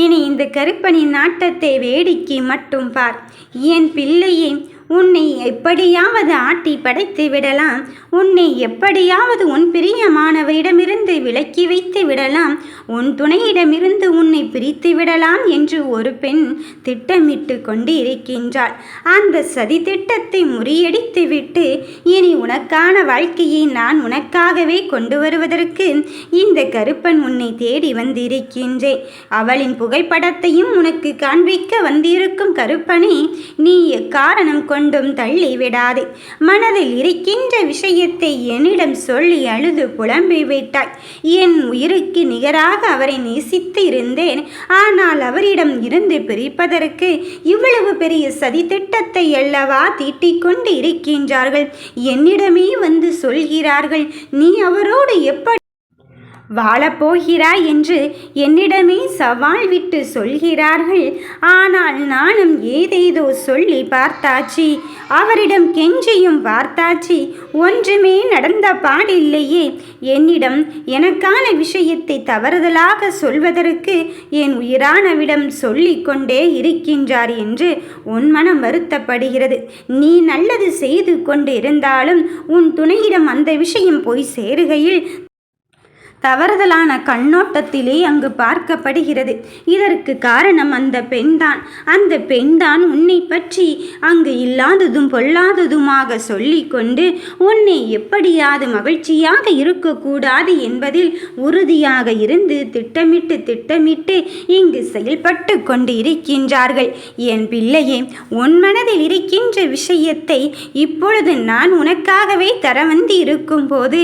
இனி இந்த கருப்பனின் நாட்டத்தை வேடிக்கை மட்டும் பார். என் பிள்ளையே உன்னை எப்படியாவது ஆட்டி படைத்து விடலாம். உன்னை எப்படியாவது உன் பிரியமானவரிடமிருந்து விலக்கி வைத்து விடலாம். உன் துணையிடமிருந்து உன்னை பிரித்து விடலாம் என்று ஒரு பெண் திட்டமிட்டு கொண்டு இருக்கின்றாள் அந்த சதி திட்டத்தை முறியடித்து விட்டு இனி உனக்கான வாழ்க்கையை நான் உனக்காகவே கொண்டு வருவதற்கு இந்த கருப்பன் உன்னை தேடி வந்திருக்கின்றேன் அவளின் புகைப்படத்தையும் உனக்கு காண்பிக்க வந்திருக்கும் கருப்பனே நீ எக்காரணம் கொண்டும் தள்ளி விடாதே. மனதில் இருக்கின்ற விஷயம் விஷயத்தை என்னிடம் சொல்லி அழுது புலம்பி விட்டாய். என் உயிருக்கு நிகராக அவரை நேசித்து இருந்தேன் ஆனால் அவரிடம் இருந்து பிரிப்பதற்கு இவ்வளவு பெரிய சதி திட்டத்தை அல்லவா தீட்டிக் கொண்டு இருக்கின்றார்கள்? என்னிடமே வந்து சொல்கிறார்கள் நீ அவரோடு எப்படி வாழப்போகிறாய் என்று என்னிடமே சவால் விட்டு சொல்கிறார்கள். ஆனால் நானும் ஏதேதோ சொல்லி பார்த்தாச்சி. அவரிடம் கெஞ்சியும் பார்த்தாச்சி ஒன்றுமே நடந்த பாடில்லையே. என்னிடம் எனக்கான விஷயத்தை தவறுதலாக சொல்வதற்கு என் உயிரானவிடம் சொல்லி கொண்டே இருக்கின்றார் என்று உன் மனம் வருத்தப்படுகிறது. நீ நல்லது செய்து கொண்டு இருந்தாலும் உன் துணையிடம் அந்த விஷயம் போய் சேருகையில் தவறுதலான கண்ணோட்டத்திலே அங்கு பார்க்கப்படுகிறது. இதற்கு காரணம் அந்த பெண்தான். அந்த பெண்தான் உன்னை பற்றி அங்கு இல்லாததும் பொல்லாததுமாக சொல்லிக்கொண்டு உன்னை எப்படியாவது மகிழ்ச்சியாக இருக்கக்கூடாது என்பதில் உறுதியாக இருந்து திட்டமிட்டு திட்டமிட்டு இங்கு செயல்பட்டு கொண்டு இருக்கின்றார்கள் என் பிள்ளையே உன் மனதில் இருக்கின்ற விஷயத்தை இப்பொழுது நான் உனக்காகவே தர வந்து இருக்கும்போது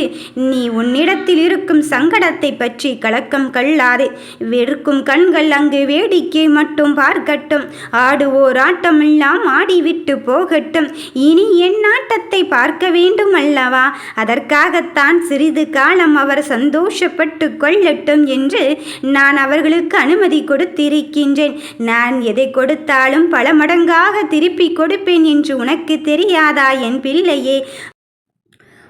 நீ உன்னிடத்தில் இருக்கும் சங்க சங்கடத்தை பற்றி கலக்கம் கல்லாதே வெறுக்கும் கண்கள் அங்கு வேடிக்கை மட்டும் பார்க்கட்டும். ஆடுவோர் ஆட்டமெல்லாம் ஆடிவிட்டு போகட்டும். இனி என் ஆட்டத்தை பார்க்க வேண்டும் அல்லவா? அதற்காகத்தான் சிறிது காலம் அவர் சந்தோஷப்பட்டு கொள்ளட்டும் என்று நான் அவர்களுக்கு அனுமதி கொடுத்திருக்கின்றேன். நான் எதை கொடுத்தாலும் பல மடங்காக திருப்பி கொடுப்பேன் என்று உனக்கு தெரியாதா என் பிள்ளையே?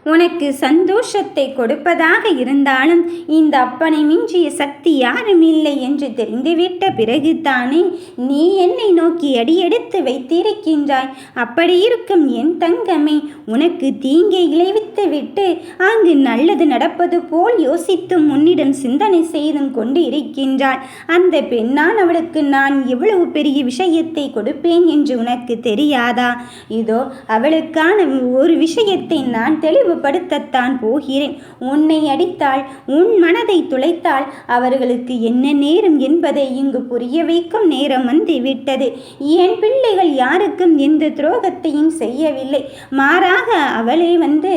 உனக்கு சந்தோஷத்தை கொடுப்பதாக இருந்தாலும் இந்த அப்பனை மிஞ்சிய சக்தி யாரும் இல்லை என்று தெரிந்துவிட்ட பிறகுதானே நீ என்னை நோக்கி அடியெடுத்து வைத்திருக்கின்றாய். அப்படி இருக்கும் என் தங்கமே உனக்கு தீங்கை இழைவித்து விட்டு அங்கு நல்லது நடப்பது போல் யோசித்தும் உன்னிடம் சிந்தனை செய்தும் கொண்டு இருக்கின்றாள் அந்த பெண்ணான் அவளுக்கு நான் எவ்வளவு பெரிய விஷயத்தை கொடுப்பேன் என்று உனக்கு தெரியாதா? இதோ அவளுக்கான ஒரு விஷயத்தை நான் தெளிவு தெளிவுபடுத்தத்தான் போகிறேன். உன்னை அடித்தால் உன் மனதை துளைத்தால் அவர்களுக்கு என்ன நேரம் என்பதை இங்கு புரிய வைக்கும் நேரம் வந்து விட்டது என் பிள்ளைகள் யாருக்கும் எந்த துரோகத்தையும் செய்யவில்லை. மாறாக அவளே வந்து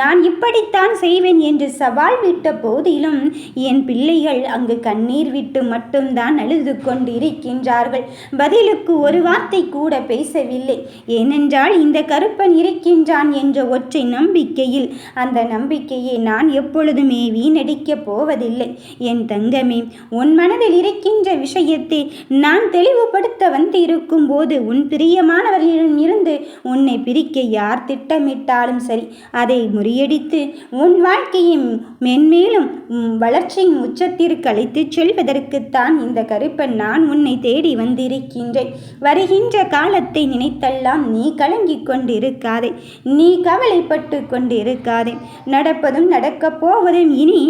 நான் இப்படித்தான் செய்வேன் என்று சவால் விட்ட போதிலும் என் பிள்ளைகள் அங்கு கண்ணீர் விட்டு மட்டும்தான் அழுது கொண்டிருக்கின்றார்கள். பதிலுக்கு ஒரு வார்த்தை கூட பேசவில்லை. ஏனென்றால் இந்த கருப்பன் இருக்கின்றான் என்ற ஒற்றை நம்பிக்கையில் அந்த நம்பிக்கையை நான் எப்பொழுதுமே வீணடிக்கப் போவதில்லை. என் தங்கமே உன் மனதில் இருக்கின்ற விஷயத்தை நான் தெளிவுபடுத்த வந்து இருக்கும்போது உன் பிரியமானவர்களிடம் இருந்து உன்னை பிரிக்க யார் திட்டமிட்டாலும் சரி அதை முறியடித்து உன் வாழ்க்கையின் மென்மேலும் வளர்ச்சியின் உச்சத்திற்கு அழைத்துச் செல்வதற்குத்தான் இந்த கருப்பன் நான் உன்னை தேடி வந்திருக்கின்றேன். வருகின்ற காலத்தை நினைத்தெல்லாம் நீ கலங்கிக் கொண்டிருக்காதே. நீ கவலைப்பட்டு இருக்காது. நடப்பதும் நடக்கப் போவதும் இனி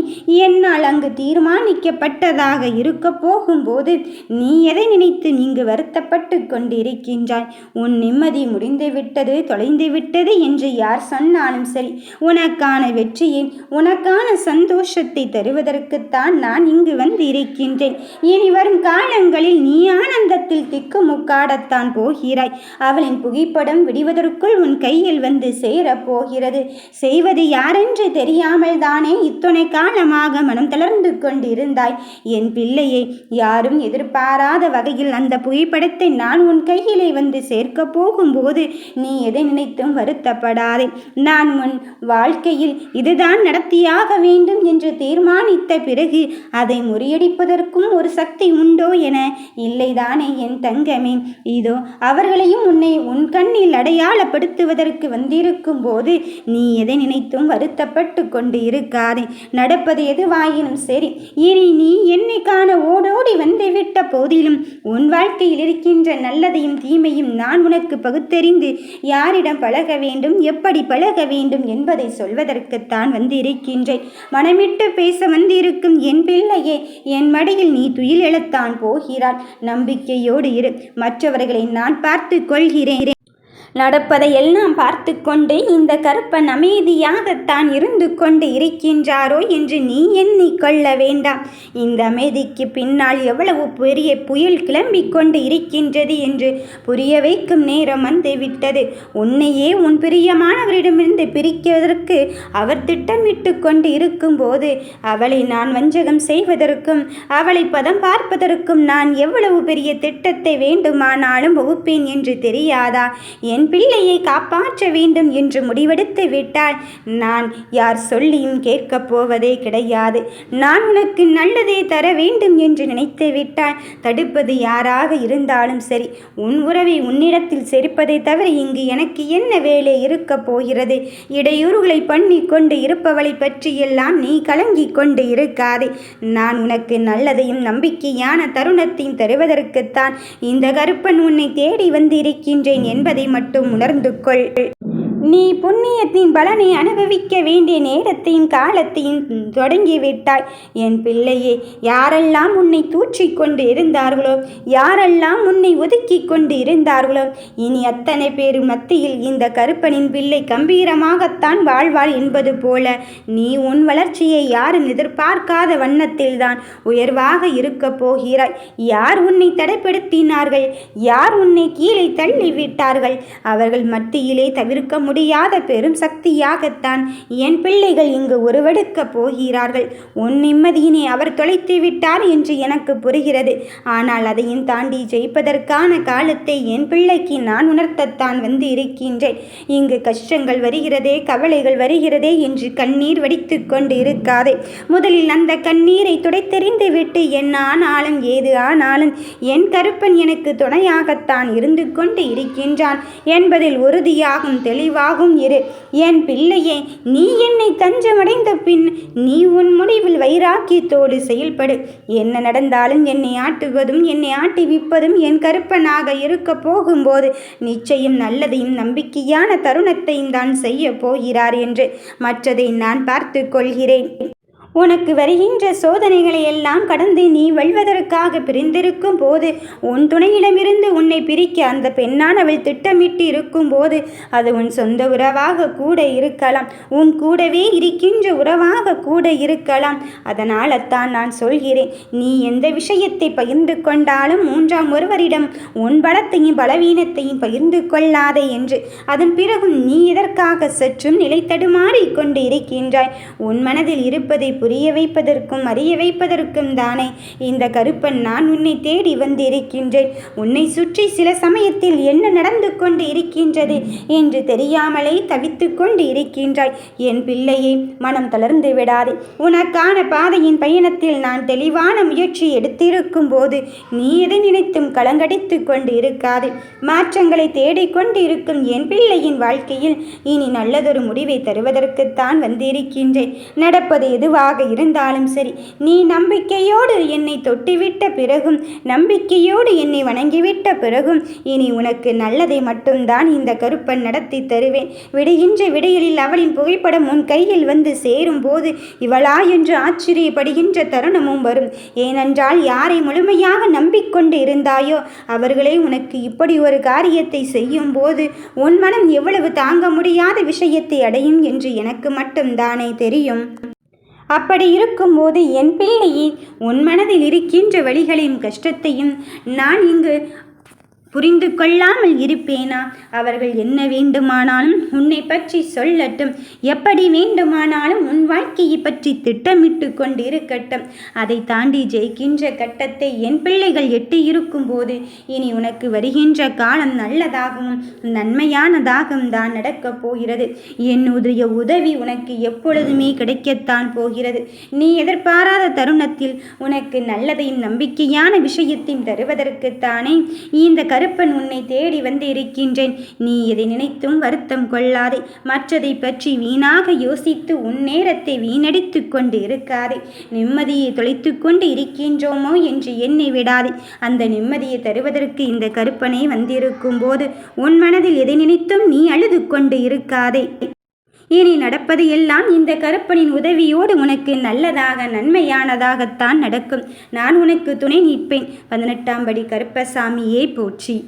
என்னால் அங்கு தீர்மானிக்கப்பட்டதாக இருக்க போகும்போது நீ எதை நினைத்து இங்கு வருத்தப்பட்டு கொண்டிருக்கின்றாய்? உன் நிம்மதி முடிந்து விட்டது தொலைந்து விட்டது என்று யார் சொன்னாலும் சரி. உனக்கான வெற்றியை உனக்கான சந்தோஷத்தை தருவதற்குத்தான் நான் இங்கு வந்து இருக்கின்றேன் இனி வரும் காலங்களில் நீ ஆனந்தத்தில் திக்குமுக்காடத்தான் போகிறாய். அவளின் புகைப்படம் விடுவதற்குள் உன் கையில் வந்து சேரப்போகிறது செய்வது யாரென்று தெரியாமல் தானே இத்துணை காலமாக மனம் தளர்ந்து கொண்டிருந்தாய். என் பிள்ளையை யாரும் எதிர்பாராத வகையில் அந்த புகைப்படத்தை நான் உன் கையிலே வந்து சேர்க்க போகும்போது நீ எதை நினைத்தும் வருத்தப்படாதே. நான் உன் வாழ்க்கையில் இதுதான் நடத்தியாக வேண்டும் என்று தீர்மானித்த பிறகு அதை முறியடிப்பதற்கும் ஒரு சக்தி உண்டோ என இல்லைதானே என் தங்கமே. இதோ அவர்களையும் உன்னை உன் கண்ணில் அடையாளப்படுத்துவதற்கு வந்திருக்கும் போது நீ எதை நினைத்தும் வருத்தப்பட்டு கொண்டு இருக்காதே நடப்பது எதுவாயினும் சரி இனி நீ என்னை காண ஓடோடி வந்துவிட்ட போதிலும் உன் வாழ்க்கையில் இருக்கின்ற நல்லதையும் தீமையும் நான் உனக்கு பகுத்தறிந்து யாரிடம் பழக வேண்டும் எப்படி பழக வேண்டும் என்பதை சொல்வதற்குத்தான் வந்து இருக்கின்றேன் மனமிட்டு பேச வந்திருக்கும் என் பிள்ளையே என் மடியில் நீ துயில் எழத்தான் போகிறாள். நம்பிக்கையோடு இரு மற்றவர்களை நான் பார்த்து கொள்கிறேன். நடப்பதை எல்லாம் பார்த்து கொண்டு இந்த கருப்பன் அமைதியாகத்தான் இருந்து கொண்டு இருக்கின்றாரோ என்று நீ எண்ணிக்கொள்ள வேண்டாம். இந்த அமைதிக்கு பின்னால் எவ்வளவு பெரிய புயல் கிளம்பிக் கொண்டு இருக்கின்றது என்று புரிய வைக்கும் நேரம் வந்துவிட்டது உன்னையே உன் பிரியமானவரிடமிருந்து பிரிக்கிறதற்கு அவர் திட்டமிட்டு கொண்டு இருக்கும்போது அவளை நான் வஞ்சகம் செய்வதற்கும் அவளை பதம் பார்ப்பதற்கும் நான் எவ்வளவு பெரிய திட்டத்தை வேண்டுமானாலும் வகுப்பேன் என்று தெரியாதா? என் என் பிள்ளையை காப்பாற்ற வேண்டும் என்று முடிவெடுத்து விட்டால் நான் யார் சொல்லியும் கேட்கப் போவதே கிடையாது. நான் உனக்கு நல்லதே தர வேண்டும் என்று நினைத்து விட்டால் தடுப்பது யாராக இருந்தாலும் சரி உன் உறவை உன்னிடத்தில் சேர்ப்பதை தவிர இங்கு எனக்கு என்ன வேலை இருக்கப் போகிறது? இடையூறுகளை பண்ணி கொண்டு இருப்பவளை பற்றியெல்லாம் நீ கலங்கிக் கொண்டு இருக்காதே. நான் உனக்கு நல்லதையும் நம்பிக்கையான தருணத்தையும் தருவதற்குத்தான் இந்த கருப்பன் உன்னை தேடி வந்திருக்கின்றேன் என்பதை மட்டும் மட்டும் உணர்ந்து கொள் நீ புண்ணியத்தின் பலனை அனுபவிக்க வேண்டிய நேரத்தையும் காலத்தையும் தொடங்கிவிட்டாய் என் பிள்ளையே யாரெல்லாம் உன்னை தூற்றி கொண்டு இருந்தார்களோ யாரெல்லாம் உன்னை ஒதுக்கி கொண்டு இருந்தார்களோ இனி அத்தனை பேர் மத்தியில் இந்த கருப்பனின் பிள்ளை கம்பீரமாகத்தான் வாழ்வாள் என்பது போல நீ உன் வளர்ச்சியை யாரும் எதிர்பார்க்காத வண்ணத்தில்தான் உயர்வாக இருக்கப் போகிறாய். யார் உன்னை தடைப்படுத்தினார்கள்? யார் உன்னை கீழே தள்ளிவிட்டார்கள்? அவர்கள் மத்தியிலே தவிர்க்க முடியும் முடியாத பெரும் சக்தியாகத்தான் என் பிள்ளைகள் இங்கு உருவெடுக்கப் போகிறார்கள். உன் நிம்மதியினை அவர் தொலைத்து விட்டார் என்று எனக்கு புரிகிறது. ஆனால் அதையும் தாண்டி ஜெயிப்பதற்கான காலத்தை என் பிள்ளைக்கு நான் உணர்த்தத்தான் வந்து இருக்கின்றேன் இங்கு கஷ்டங்கள் வருகிறதே கவலைகள் வருகிறதே என்று கண்ணீர் வடித்து கொண்டு இருக்காதே முதலில் அந்த கண்ணீரை துடைத்தெறிந்து விட்டு என்ன ஆனாலும் ஏது ஆனாலும் என் கருப்பன் எனக்கு துணையாகத்தான் இருந்து கொண்டு இருக்கின்றான் என்பதில் உறுதியாகும் தெளிவாக ஆகும் இரு. என் பிள்ளையே நீ என்னை தஞ்சமடைந்த பின் நீ உன் முடிவில் வைராக்கியத்தோடு செயல்படு. என்ன நடந்தாலும் என்னை ஆட்டுவதும் என்னை ஆட்டி ஆட்டிவிப்பதும் என் கருப்பனாக இருக்க போகும்போது நிச்சயம் நல்லதையும் நம்பிக்கையான தருணத்தையும் தான் செய்ய போகிறார் என்று மற்றதை நான் பார்த்து கொள்கிறேன். உனக்கு வருகின்ற சோதனைகளை எல்லாம் கடந்து நீ வெல்வதற்காக பிரிந்திருக்கும் போது உன் துணையிடமிருந்து உன்னை பிரிக்க அந்த பெண்ணானவள் திட்டமிட்டு இருக்கும் போது அது உன் சொந்த உறவாக கூட இருக்கலாம். உன் கூடவே இருக்கின்ற உறவாக கூட இருக்கலாம். அதனால் தான் நான் சொல்கிறேன் நீ எந்த விஷயத்தை பகிர்ந்து கொண்டாலும் மூன்றாம் ஒருவரிடம் உன் பலத்தையும் பலவீனத்தையும் பகிர்ந்து கொள்ளாதே என்று. அதன் பிறகும் நீ இதற்காக சற்றும் நிலை கொண்டு இருக்கின்றாய்? உன் மனதில் இருப்பதை புரிய வைப்பதற்கும் அறிய வைப்பதற்கும் தானே. இந்த கருப்பன் நான் உன்னை தேடி வந்திருக்கின்றேன். உன்னை சுற்றி சில சமயத்தில் என்ன நடந்து கொண்டு இருக்கின்றது என்று தெரியாமலே தவித்து கொண்டு இருக்கின்றாய். என் பிள்ளையே மனம் தளர்ந்து விடாதே. உனக்கான பாதையின் பயணத்தில் நான் தெளிவான முயற்சி எடுத்திருக்கும் போது நீ எதை நினைத்தும் கலங்கடித்து கொண்டு இருக்காது மாற்றங்களை தேடிக்கொண்டு இருக்கும் என் பிள்ளையின் வாழ்க்கையில் இனி நல்லதொரு முடிவை தருவதற்குத்தான் வந்திருக்கின்றேன். நடப்பது எதுவாக எதுவாக இருந்தாலும் சரி. நீ நம்பிக்கையோடு என்னை தொட்டுவிட்ட பிறகும் நம்பிக்கையோடு என்னை வணங்கிவிட்ட பிறகும் இனி உனக்கு நல்லதை மட்டும்தான் இந்த கருப்பன் நடத்தி தருவேன். விடுகின்ற விடையிலில் அவளின் புகைப்படம் உன் கையில் வந்து சேரும் போது இவளா என்று ஆச்சரியப்படுகின்ற தருணமும் வரும். ஏனென்றால் யாரை முழுமையாக நம்பிக்கொண்டு இருந்தாயோ அவர்களே உனக்கு இப்படி ஒரு காரியத்தை செய்யும் போது உன் மனம் எவ்வளவு தாங்க முடியாத விஷயத்தை அடையும் என்று எனக்கு மட்டும்தானே தெரியும். அப்படி இருக்கும்போது என் பிள்ளையே உன் மனதில் இருக்கின்ற வழிகளையும் கஷ்டத்தையும் நான் இங்கு புரிந்து கொள்ளாமல் இருப்பேனா? அவர்கள் என்ன வேண்டுமானாலும் உன்னை பற்றி சொல்லட்டும். எப்படி வேண்டுமானாலும் உன் வாழ்க்கையை பற்றி திட்டமிட்டு கொண்டு இருக்கட்டும் அதை தாண்டி ஜெயிக்கின்ற கட்டத்தை என் பிள்ளைகள் எட்டி இருக்கும் போது இனி உனக்கு வருகின்ற காலம் நல்லதாகவும் நன்மையானதாகவும் தான் நடக்கப் போகிறது. என்னுடைய உதவி உனக்கு எப்பொழுதுமே கிடைக்கத்தான் போகிறது. நீ எதிர்பாராத தருணத்தில் உனக்கு நல்லதையும் நம்பிக்கையான விஷயத்தையும் தருவதற்குத்தானே இந்த கரு கருப்பன் உன்னை தேடி வந்து இருக்கின்றேன் நீ இதை நினைத்தும் வருத்தம் கொள்ளாதே. மற்றதை பற்றி வீணாக யோசித்து உன் நேரத்தை வீணடித்து கொண்டு இருக்காதே நிம்மதியை தொலைத்து கொண்டு இருக்கின்றோமோ என்று எண்ணி விடாதே. அந்த நிம்மதியை தருவதற்கு இந்த கருப்பனை வந்திருக்கும் போது உன் மனதில் எதை நினைத்தும் நீ அழுது கொண்டு இருக்காதே. இனி நடப்பது எல்லாம் இந்த கருப்பனின் உதவியோடு உனக்கு நல்லதாக நன்மையானதாகத்தான் நடக்கும். நான் உனக்கு துணை நிற்பேன். பதினெட்டாம் படி கருப்பசாமியே போற்றி.